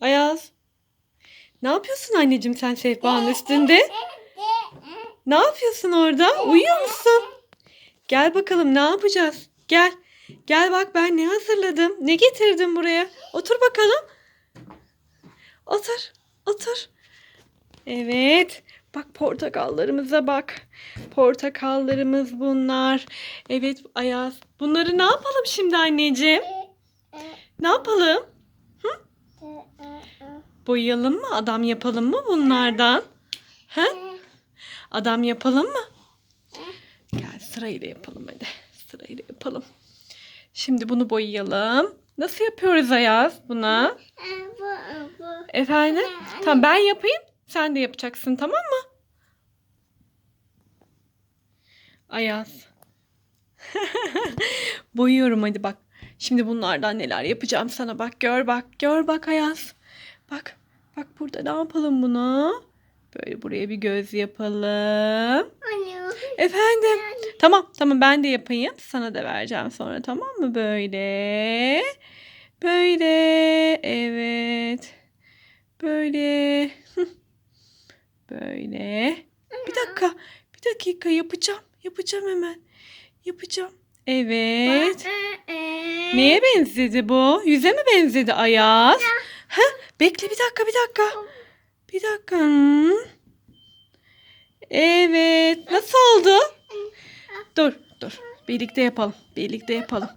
Ayaz. Ne yapıyorsun anneciğim sen sehpanın üstünde? Ne yapıyorsun orada? Uyuyor musun? Gel bakalım ne yapacağız? Gel. Gel bak ben ne hazırladım. Ne getirdim buraya? Otur bakalım. Otur. Otur. Evet. Bak portakallarımıza bak. Portakallarımız bunlar. Evet Ayaz. Bunları ne yapalım şimdi anneciğim? Ne yapalım? Boyayalım mı? Adam yapalım mı bunlardan? He? Adam yapalım mı? Gel sırayla yapalım hadi. Sırayla yapalım. Şimdi bunu boyayalım. Nasıl yapıyoruz Ayaz buna? Efendim? Tamam ben yapayım. Sen de yapacaksın tamam mı? Ayaz. Boyuyorum hadi bak. Şimdi bunlardan neler yapacağım sana bak gör bak gör bak Ayaz. Bak bak burada ne yapalım bunu? Böyle buraya bir göz yapalım. Efendim. Tamam tamam ben de yapayım. Sana da vereceğim sonra tamam mı? Böyle. Böyle. Evet. Böyle. Böyle. Bir dakika. Bir dakika yapacağım. Yapacağım hemen. Yapacağım. Evet. Neye benzedi bu? Yüze mi benzedi Ayaz? Ha? Bekle bir dakika bir dakika. Bir dakika. Evet. Nasıl oldu? Dur dur. Birlikte yapalım. Birlikte yapalım.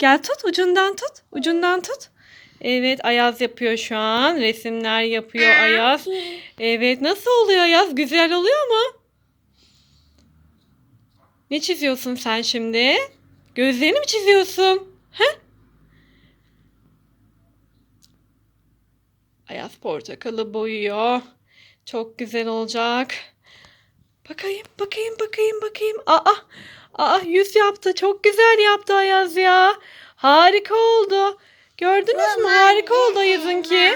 Gel tut ucundan tut. Ucundan tut. Evet Ayaz yapıyor şu an. Resimler yapıyor Ayaz. Evet nasıl oluyor Ayaz? Güzel oluyor mu? Ne çiziyorsun sen şimdi? Gözlerini mi çiziyorsun? He? Ayaz portakalı boyuyor. Çok güzel olacak. Bakayım, bakayım, bakayım, bakayım. Aa, aa yüz yaptı. Çok güzel yaptı Ayaz ya. Harika oldu. Gördünüz mü? Harika oldu Ayaz'ınki.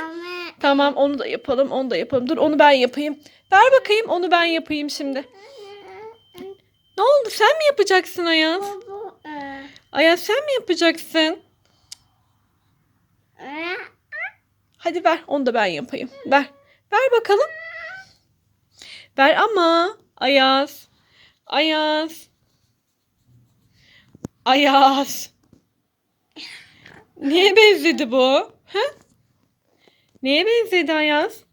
Tamam onu da yapalım, onu da yapalım. Dur onu ben yapayım. Ver bakayım onu ben yapayım şimdi. Ne oldu? Sen mi yapacaksın Ayaz? Ayaz sen mi yapacaksın? Hadi ver onu da ben yapayım. Ver. Ver bakalım. Ver ama Ayaz. Ayaz. Ayaz. Neye benzedi bu? He? Neye benzedi Ayaz?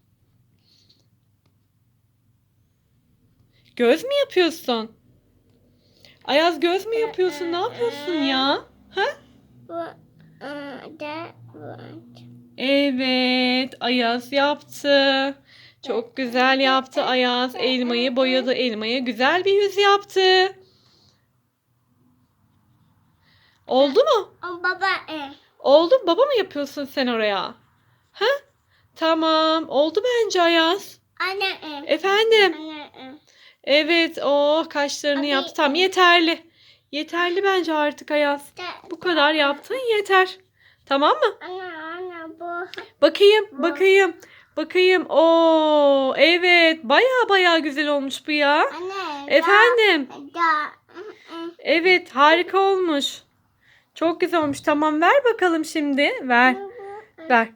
Göz mü yapıyorsun? Ayaz göz mü yapıyorsun? Ne yapıyorsun ya? Ha? Evet, Ayaz yaptı. Çok güzel yaptı Ayaz. Elmayı boyadı. Elmaya güzel bir yüz yaptı. Oldu mu? Baba e. Oldu. mu? Baba mı yapıyorsun sen oraya? Ha? Tamam. Oldu bence Ayaz. Anne e. Efendim. Anne e. Evet. Oh kaşlarını Abi, yaptı. Tamam yeterli. Yeterli bence artık Ayaz. Bu kadar yaptın yeter. Tamam mı? Anne anne bu. Bakayım, Bu. bakayım. Bakayım. Oo, evet. Baya baya güzel olmuş bu ya. Anne. Efendim. Da. da. Evet, harika olmuş. Çok güzel olmuş. Tamam, ver bakalım şimdi. Ver, ver. E.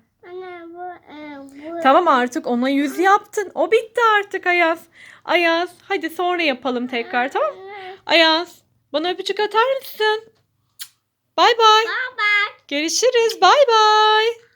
Bu. Tamam artık ona yüz yaptın. O bitti artık Ayaz. Ayaz, hadi sonra yapalım tekrar tamam? Ayaz, bana öpücük atar mısın? Bay bay. Görüşürüz. Bay bay.